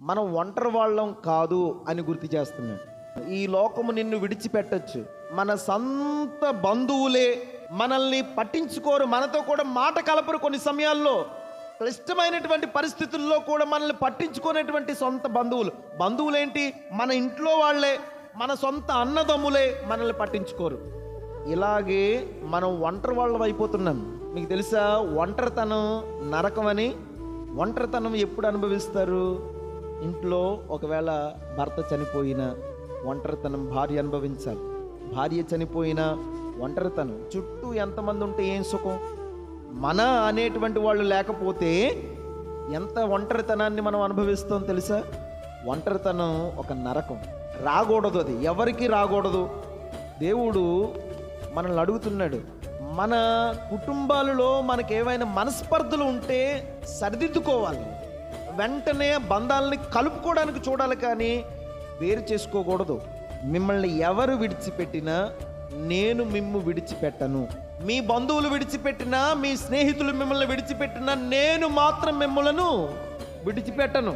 మనం ఒంటరి వాళ్ళం కాదు అని గుర్తు చేస్తున్నాడు ఈ లోకము నిన్ను విడిచిపెట్టచ్చు. మన సొంత బంధువులే మనల్ని పట్టించుకోరు మనతో కూడా మాట కలపరు కొన్ని సమయాల్లో. క్లిష్టమైనటువంటి పరిస్థితుల్లో కూడా మనల్ని పట్టించుకునేటువంటి సొంత బంధువులు. బంధువులేంటి? మన ఇంట్లో వాళ్ళే మన సొంత అన్నదమ్ములే మనల్ని పట్టించుకోరు. ఇలాగే మనం ఒంటరి వాళ్ళం అయిపోతున్నాం. మీకు తెలుసా? ఒంటరితనం నరకమని. ఒంటరితనం ఎప్పుడు అనుభవిస్తారు? ఇంట్లో ఒకవేళ భర్త చనిపోయినా ఒంటరితనం భార్య అనుభవించాలి. భార్య చనిపోయినా ఒంటరితనం. చుట్టూ ఎంతమంది ఉంటే ఏం సుఖం? మన అనేటువంటి వాళ్ళు లేకపోతే ఎంత ఒంటరితనాన్ని మనం అనుభవిస్తాం తెలుసా? ఒంటరితనం ఒక నరకం. రాకూడదు అది. ఎవరికి రాకూడదు. దేవుడు మనల్ని అడుగుతున్నాడు. మన కుటుంబాలలో మనకి ఏవైనా మనస్పర్ధలు ఉంటే సరిదిద్దుకోవాలి. వెంటనే బంధాలని కలుపుకోవడానికి చూడాలి కానీ వేరు చేసుకోకూడదు. మిమ్మల్ని ఎవరు విడిచిపెట్టినా నేను మిమ్ము విడిచిపెట్టను. మీ బంధువులు విడిచిపెట్టినా మీ స్నేహితులు మిమ్మల్ని విడిచిపెట్టినా నేను మాత్రం మిమ్మలను విడిచిపెట్టను.